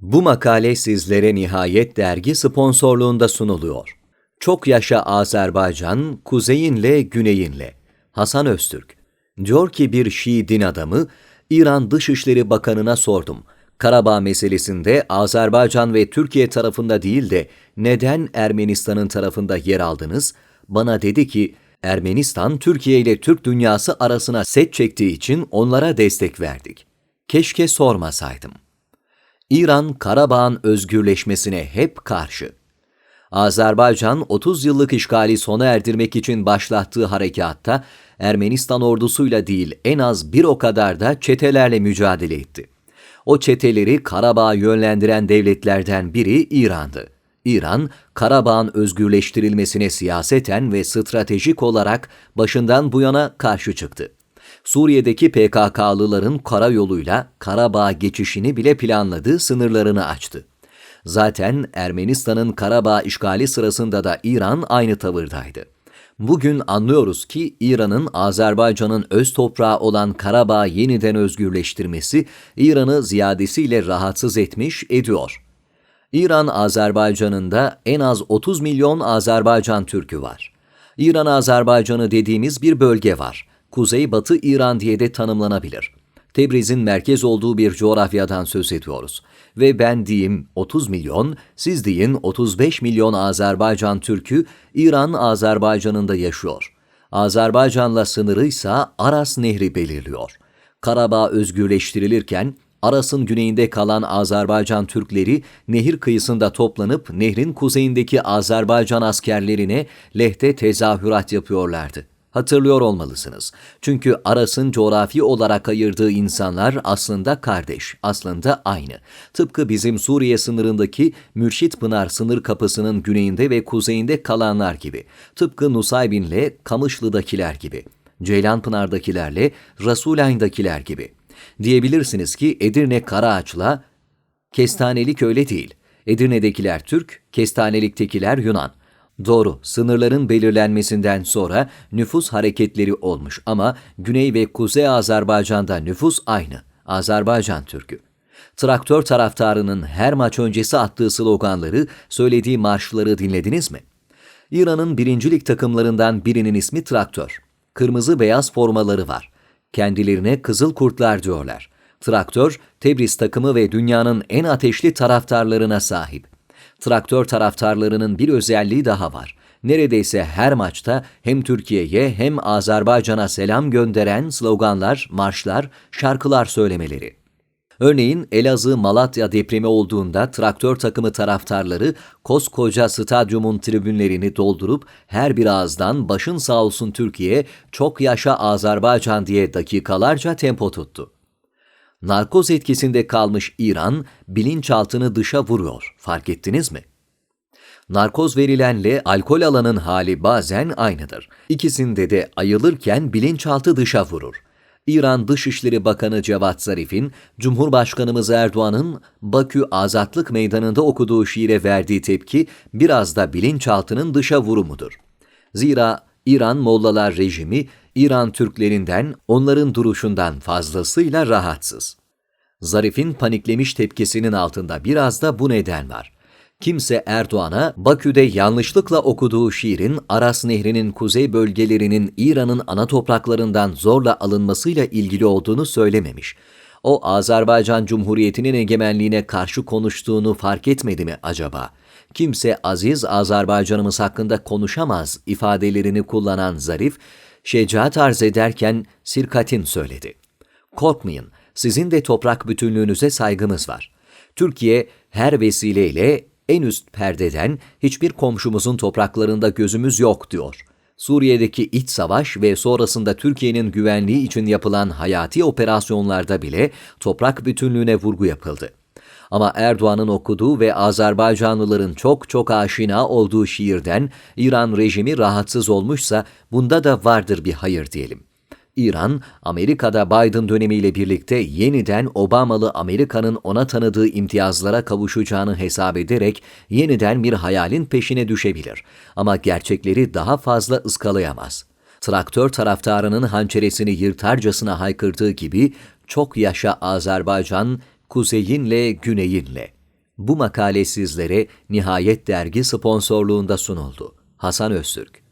Bu makale sizlere Nihayet Dergi sponsorluğunda sunuluyor. Çok yaşa Azerbaycan, kuzeyinle güneyinle. Hasan Öztürk. Diyor ki bir Şii din adamı, İran Dışişleri Bakanı'na sordum. Karabağ meselesinde Azerbaycan ve Türkiye tarafında değil de neden Ermenistan'ın tarafında yer aldınız? Bana dedi ki, Ermenistan Türkiye ile Türk dünyası arasına set çektiği için onlara destek verdik. Keşke sormasaydım. İran, Karabağ'ın özgürleşmesine hep karşı. Azerbaycan 30 yıllık işgali sona erdirmek için başlattığı harekatta Ermenistan ordusuyla değil en az bir o kadar da çetelerle mücadele etti. O çeteleri Karabağ'a yönlendiren devletlerden biri İran'dı. İran, Karabağ'ın özgürleştirilmesine siyaseten ve stratejik olarak başından bu yana karşı çıktı. Suriye'deki PKK'lıların karayoluyla Karabağ geçişini bile planladığı sınırlarını açtı. Zaten Ermenistan'ın Karabağ işgali sırasında da İran aynı tavırdaydı. Bugün anlıyoruz ki İran'ın Azerbaycan'ın öz toprağı olan Karabağ yeniden özgürleştirmesi İran'ı ziyadesiyle rahatsız etmiş ediyor. İran Azerbaycan'ında en az 30 milyon Azerbaycan Türk'ü var. İran Azerbaycan'ı dediğimiz bir bölge var. Kuzey-Batı İran diye de tanımlanabilir. Tebriz'in merkez olduğu bir coğrafyadan söz ediyoruz. Ve ben diyeyim 30 milyon, siz deyin 35 milyon Azerbaycan Türk'ü İran Azerbaycan'ında yaşıyor. Azerbaycan'la sınırıysa Aras Nehri belirliyor. Karabağ özgürleştirilirken Aras'ın güneyinde kalan Azerbaycan Türkleri nehir kıyısında toplanıp nehrin kuzeyindeki Azerbaycan askerlerine lehte tezahürat yapıyorlardı. Hatırlıyor olmalısınız. Çünkü Aras'ın coğrafi olarak ayırdığı insanlar aslında kardeş, aslında aynı. Tıpkı bizim Suriye sınırındaki Mürşit Pınar sınır kapısının güneyinde ve kuzeyinde kalanlar gibi. Tıpkı Nusaybin'le Kamışlı'dakiler gibi. Ceylanpınar'dakilerle Rasulayn'dakiler gibi. Diyebilirsiniz ki Edirne Karaağaç'la Kestanelik öyle değil. Edirne'dekiler Türk, Kestanelik'tekiler Yunan. Doğru, sınırların belirlenmesinden sonra nüfus hareketleri olmuş ama Güney ve Kuzey Azerbaycan'da nüfus aynı. Azerbaycan Türk'ü. Traktör taraftarının her maç öncesi attığı sloganları, söylediği marşları dinlediniz mi? İran'ın birincilik takımlarından birinin ismi Traktör. Kırmızı beyaz formaları var. Kendilerine Kızıl Kurtlar diyorlar. Traktör, Tebriz takımı ve dünyanın en ateşli taraftarlarına sahip. Traktör taraftarlarının bir özelliği daha var. Neredeyse her maçta hem Türkiye'ye hem Azerbaycan'a selam gönderen sloganlar, marşlar, şarkılar söylemeleri. Örneğin Elazığ Malatya depremi olduğunda traktör takımı taraftarları koskoca stadyumun tribünlerini doldurup her bir ağızdan başın sağ olsun Türkiye, çok yaşa Azerbaycan diye dakikalarca tempo tuttu. Narkoz etkisinde kalmış İran bilinçaltını dışa vuruyor. Fark ettiniz mi? Narkoz verilenle alkol alanın hali bazen aynıdır. İkisinde de ayılırken bilinçaltı dışa vurur. İran Dışişleri Bakanı Cevat Zarif'in, Cumhurbaşkanımız Erdoğan'ın Bakü Azatlık Meydanı'nda okuduğu şiire verdiği tepki biraz da bilinçaltının dışa vurumudur. Zira İran Mollalar rejimi İran Türklerinden, onların duruşundan fazlasıyla rahatsız. Zarif'in paniklemiş tepkisinin altında biraz da bu neden var. Kimse Erdoğan'a Bakü'de yanlışlıkla okuduğu şiirin Aras Nehri'nin kuzey bölgelerinin İran'ın ana topraklarından zorla alınmasıyla ilgili olduğunu söylememiş. O Azerbaycan Cumhuriyeti'nin egemenliğine karşı konuştuğunu fark etmedi mi acaba? Kimse aziz Azerbaycanımız hakkında konuşamaz ifadelerini kullanan Zarif, şecaat arz ederken sirkatin söyledi. Korkmayın, sizin de toprak bütünlüğünüze saygımız var. Türkiye her vesileyle en üst perdeden hiçbir komşumuzun topraklarında gözümüz yok diyor. Suriye'deki iç savaş ve sonrasında Türkiye'nin güvenliği için yapılan hayati operasyonlarda bile toprak bütünlüğüne vurgu yapıldı. Ama Erdoğan'ın okuduğu ve Azerbaycanlıların çok çok aşina olduğu şiirden İran rejimi rahatsız olmuşsa bunda da vardır bir hayır diyelim. İran, Amerika'da Biden dönemiyle birlikte yeniden Obamalı Amerika'nın ona tanıdığı imtiyazlara kavuşacağını hesap ederek yeniden bir hayalin peşine düşebilir. Ama gerçekleri daha fazla ıskalayamaz. Traktör taraftarının hançeresini yırtarcasına haykırdığı gibi çok yaşa Azerbaycan, kuzeyinle güneyinle. Bu makale sizlere Nihayet Dergi sponsorluğunda sunuldu. Hasan Öztürk